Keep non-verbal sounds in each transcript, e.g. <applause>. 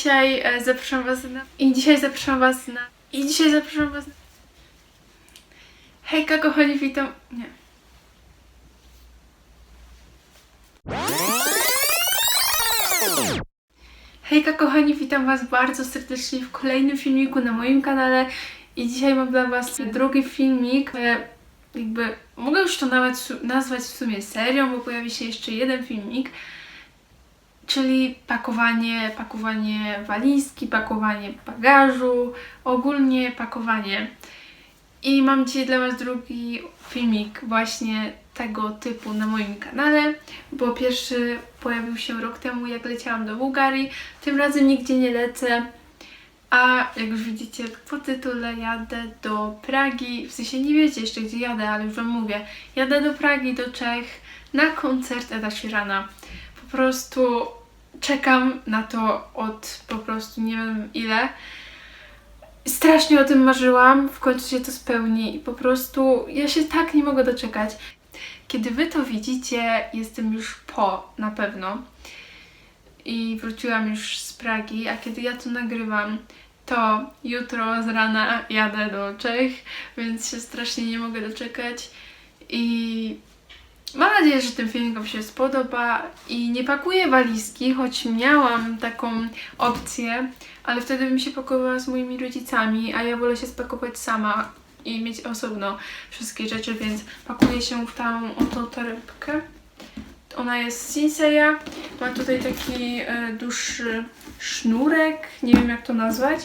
dzisiaj e, zapraszam was na... I dzisiaj zapraszam was na... I dzisiaj zapraszam was na... Hejka kochani, witam... Nie. Hejka kochani, witam was bardzo serdecznie w kolejnym filmiku na moim kanale i dzisiaj mam dla was drugi filmik. E, Jakby mogę już to nawet nazwać w sumie serią, bo pojawi się jeszcze jeden filmik, czyli pakowanie, pakowanie walizki, pakowanie bagażu, ogólnie pakowanie. I mam dzisiaj dla Was drugi filmik właśnie tego typu na moim kanale, bo pierwszy pojawił się rok temu, jak leciałam do Bułgarii. Tym razem nigdzie nie lecę, a jak już widzicie po tytule jadę do Pragi, w sensie nie wiecie jeszcze gdzie jadę, ale już Wam mówię. Jadę do Pragi, do Czech na koncert Eda Sheerana. Po prostu czekam na to od po prostu nie wiem ile. Strasznie o tym marzyłam, w końcu się to spełni i po prostu ja się tak nie mogę doczekać. Kiedy Wy to widzicie, jestem już po na pewno i wróciłam już z Pragi, a kiedy ja to nagrywam, to jutro z rana jadę do Czech, więc się strasznie nie mogę doczekać i mam nadzieję, że ten filmik Wam się spodoba i nie pakuję walizki, choć miałam taką opcję, ale wtedy bym się pakowała z moimi rodzicami, a ja wolę się spakować sama i mieć osobno wszystkie rzeczy, więc pakuję się w tą oto torebkę. Ona jest z Sinseya, ma tutaj taki e, dłuższy sznurek, nie wiem jak to nazwać.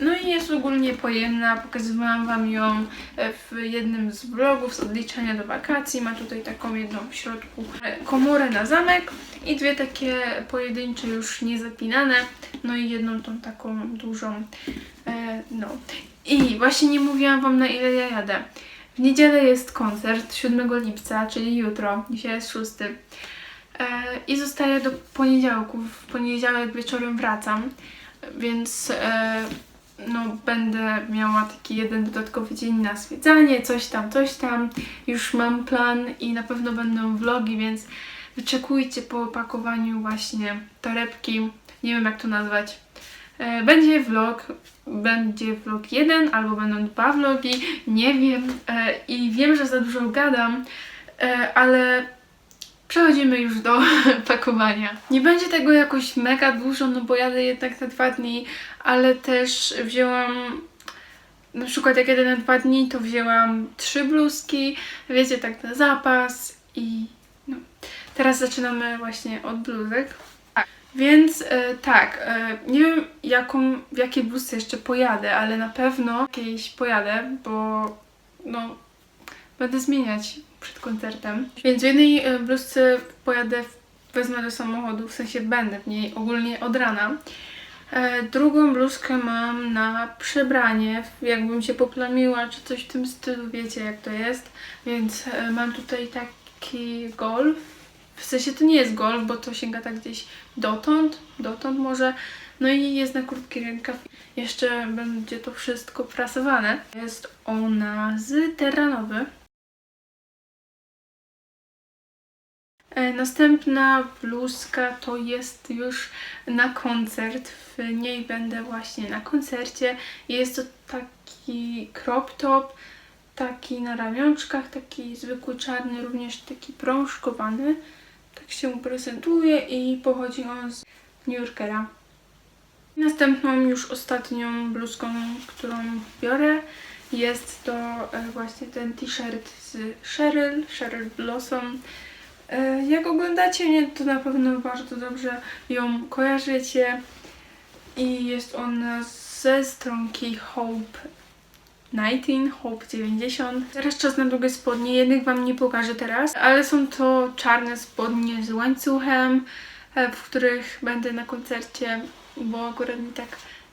No i jest ogólnie pojemna, pokazywałam Wam ją e, w jednym z vlogów z odliczania do wakacji. Ma tutaj taką jedną w środku e, komorę na zamek i dwie takie pojedyncze już niezapinane, no i jedną tą taką dużą, e, no. I właśnie nie mówiłam Wam na ile ja jadę. W niedzielę jest koncert 7 lipca, czyli jutro, dzisiaj jest 6. E, I zostaję do poniedziałku. W poniedziałek wieczorem wracam, więc no, będę miała taki jeden dodatkowy dzień na zwiedzanie, coś tam, coś tam. Już mam plan i na pewno będą vlogi, więc wyczekujcie po opakowaniu właśnie torebki. Nie wiem jak to nazwać. E, Będzie vlog, będzie vlog jeden albo będą dwa vlogi, nie wiem e, i wiem, że za dużo gadam, e, ale przechodzimy już do <laughs> pakowania. Nie będzie tego jakoś mega dużo, no bo jadę jednak na dwa dni, ale też wzięłam na przykład jak jadę na dwa dni, to wzięłam trzy bluzki, wiecie, tak na zapas i no. Teraz zaczynamy właśnie od bluzek. Więc e, tak, e, nie wiem jaką, w jakiej bluzce jeszcze pojadę, ale na pewno jakiejś pojadę, bo no będę zmieniać przed koncertem. Więc w jednej e, bluzce pojadę, wezmę do samochodu, w sensie będę w niej ogólnie od rana. E, drugą bluzkę mam na przebranie, jakbym się poplamiła, czy coś w tym stylu, wiecie jak to jest. Więc e, mam tutaj taki golf. W sensie to nie jest golf, bo to sięga tak gdzieś dotąd, dotąd może. No i jest na krótki rękaw. Jeszcze będzie to wszystko prasowane. Jest ona z terranowy. Następna bluzka to jest już na koncert. W niej będę właśnie na koncercie. Jest to taki crop top, taki na ramionczkach, taki zwykły czarny, również taki prążkowany. Tak się prezentuje i pochodzi on z New Yorkera. Następną już ostatnią bluzką, którą biorę jest to e, właśnie ten t-shirt z Cheryl, Cheryl Blossom. E, Jak oglądacie mnie, to na pewno bardzo dobrze ją kojarzycie. I jest ona ze stronki Hope 19, Hope 90. Teraz czas na długie spodnie. Jednych Wam nie pokażę teraz, ale są to czarne spodnie z łańcuchem, e, w których będę na koncercie, bo akurat mi tak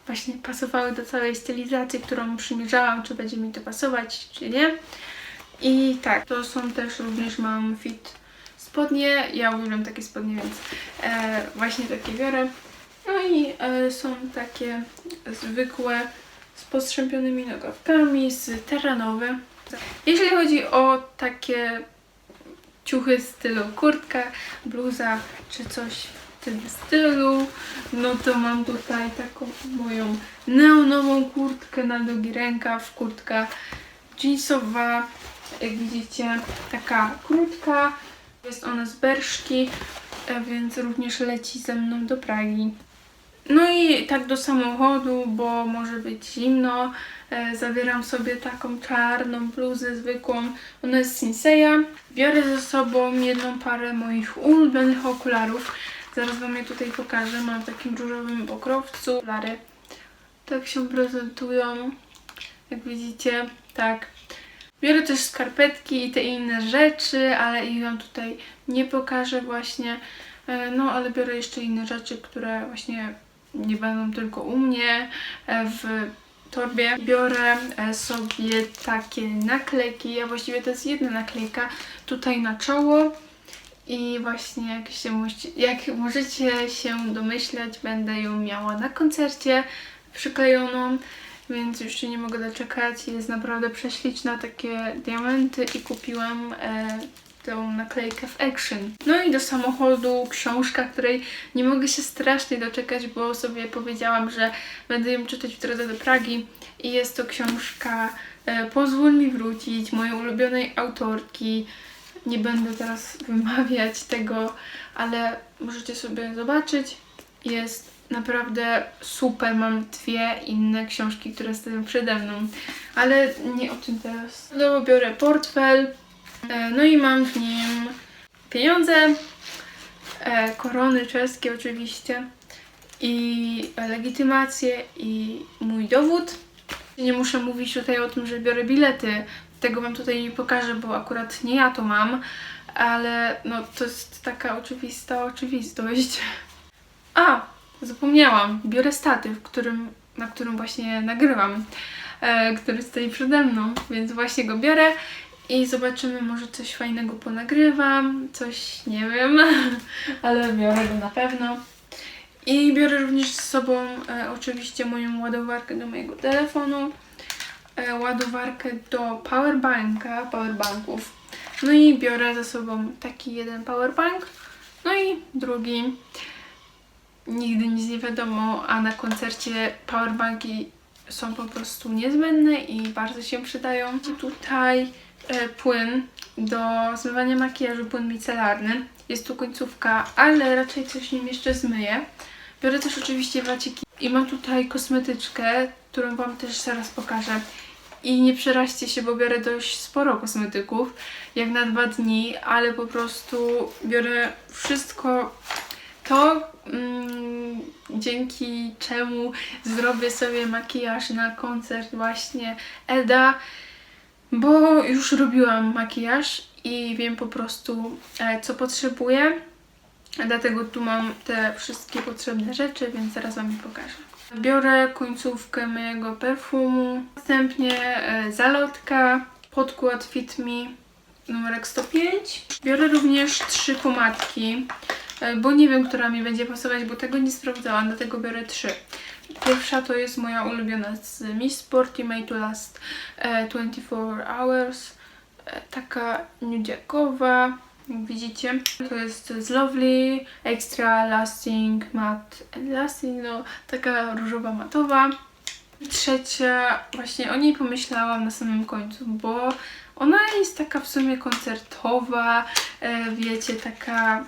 właśnie pasowały do całej stylizacji, którą przymierzałam, czy będzie mi to pasować, czy nie. I tak, to są też również mam fit spodnie. Ja uwielbiam takie spodnie, więc e, właśnie takie biorę. No i e, są takie zwykłe z postrzępionymi nogawkami, z terranowe. Jeśli chodzi o takie ciuchy stylu kurtka, bluza czy coś tym stylu, no to mam tutaj taką moją neonową kurtkę na długi rękaw, kurtka jeansowa, jak widzicie, taka krótka, jest ona z Berszki, e, więc również leci ze mną do Pragi. No i tak do samochodu, bo może być zimno. E, zabieram sobie taką czarną bluzę zwykłą. Ona jest Sinseya. Biorę ze sobą jedną parę moich ulubionych okularów. Zaraz Wam je tutaj pokażę. Mam w takim różowym pokrowcu. Okulary tak się prezentują. Jak widzicie, tak. Biorę też skarpetki i te inne rzeczy, ale ich Wam tutaj nie pokażę właśnie. E, No, ale biorę jeszcze inne rzeczy, które właśnie nie będą tylko u mnie e, w torbie. Biorę e, sobie takie naklejki, a właściwie to jest jedna naklejka tutaj na czoło. I właśnie jak, się, jak możecie się domyślać, będę ją miała na koncercie przyklejoną, więc już się nie mogę doczekać. Jest naprawdę prześliczna, takie diamenty i kupiłam e, tą naklejkę w Action. No i do samochodu książka, której nie mogę się strasznie doczekać, bo sobie powiedziałam, że będę ją czytać w drodze do Pragi i jest to książka e, Pozwól mi wrócić, mojej ulubionej autorki. Nie będę teraz wymawiać tego, ale możecie sobie zobaczyć. Jest naprawdę super. Mam dwie inne książki, które stoją przede mną, ale nie o tym teraz. No, biorę portfel, e, no i mam w nim pieniądze, e, korony czeskie oczywiście i legitymację i mój dowód. Nie muszę mówić tutaj o tym, że biorę bilety. Tego wam tutaj nie pokażę, bo akurat nie ja to mam, ale no to jest taka oczywista oczywistość. <laughs> A, zapomniałam. Biorę statyw, którym, na którym właśnie nagrywam, e, który stoi przede mną, więc właśnie go biorę i zobaczymy, może coś fajnego ponagrywam, coś nie wiem, <laughs> ale biorę go na pewno. I biorę również z sobą e, oczywiście moją ładowarkę do mojego telefonu, e, ładowarkę do powerbanka, powerbanków. No i biorę ze sobą taki jeden powerbank, no i drugi. Nigdy nic nie wiadomo, a na koncercie powerbanki są po prostu niezbędne i bardzo się przydają. Tutaj e, płyn do zmywania makijażu, płyn micelarny. Jest tu końcówka, ale raczej coś nim jeszcze zmyję. Biorę też oczywiście waciki i mam tutaj kosmetyczkę, którą Wam też zaraz pokażę. I nie przeraźcie się, bo biorę dość sporo kosmetyków, jak na dwa dni, ale po prostu biorę wszystko to, mm, dzięki czemu zrobię sobie makijaż na koncert właśnie Eda, bo już robiłam makijaż i wiem po prostu, e, co potrzebuję. Dlatego tu mam te wszystkie potrzebne rzeczy, więc zaraz Wam je pokażę. Biorę końcówkę mojego perfumu, następnie e, zalotka, podkład Fit Me numerek 105. Biorę również trzy pomadki, bo nie wiem, która mi będzie pasować, bo tego nie sprawdzałam, dlatego biorę trzy. Pierwsza to jest moja ulubiona z Miss Sporty Made to Last e, 24 Hours. E, taka nudziakowa, jak widzicie. To jest z Lovely Extra Lasting Matte Lasting, no taka różowa matowa. Trzecia, właśnie o niej pomyślałam na samym końcu, bo ona jest taka w sumie koncertowa, e, wiecie, taka,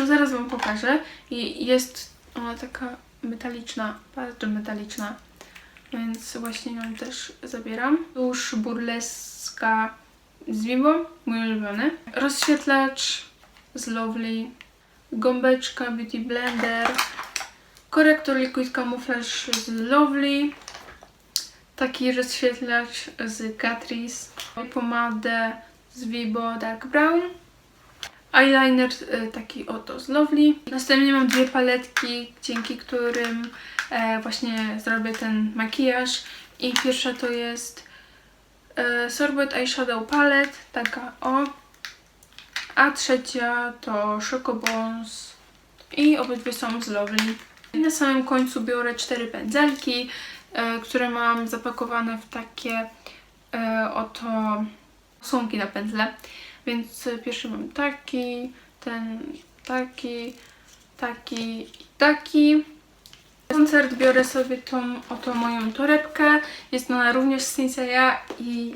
no zaraz Wam pokażę. I jest ona taka metaliczna, bardzo metaliczna, więc właśnie ją też zabieram. Już burleska z Vivo, mój ulubiony. Rozświetlacz z Lovely, gąbeczka Beauty Blender, korektor Liquid Camouflage z Lovely, taki rozświetlacz z Catrice, pomadę z Vivo Dark Brown, eyeliner e, taki oto z Lovely. Następnie mam dwie paletki, dzięki którym e, właśnie zrobię ten makijaż i pierwsza to jest e, Sorbet Eyeshadow Palette, taka o, a trzecia to Choco Bones i obydwie są z Lovely. I na samym końcu biorę cztery pędzelki, e, które mam zapakowane w takie oto słomki na pędzle. Więc pierwszy mam taki, ten taki, taki i taki. Koncert biorę sobie tą oto moją torebkę. Jest ona również z Sinseya i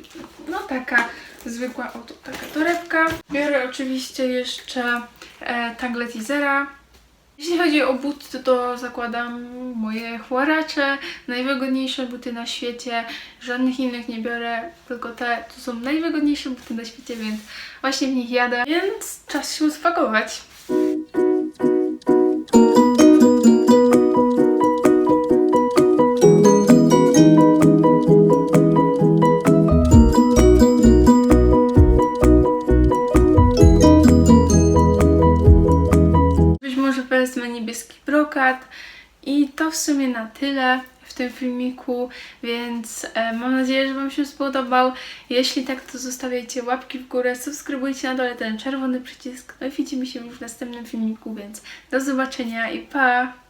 no taka zwykła oto taka torebka. Biorę oczywiście jeszcze e, taglet Izera. Jeśli chodzi o buty, to zakładam moje chłoracze, najwygodniejsze buty na świecie. Żadnych innych nie biorę, tylko te to są najwygodniejsze buty na świecie, więc właśnie w nich jadę. Więc czas się spakować. I to w sumie na tyle w tym filmiku, więc e, mam nadzieję, że Wam się spodobał. Jeśli tak, to zostawiajcie łapki w górę, subskrybujcie na dole ten czerwony przycisk. No i widzimy się już w następnym filmiku, więc do zobaczenia i pa!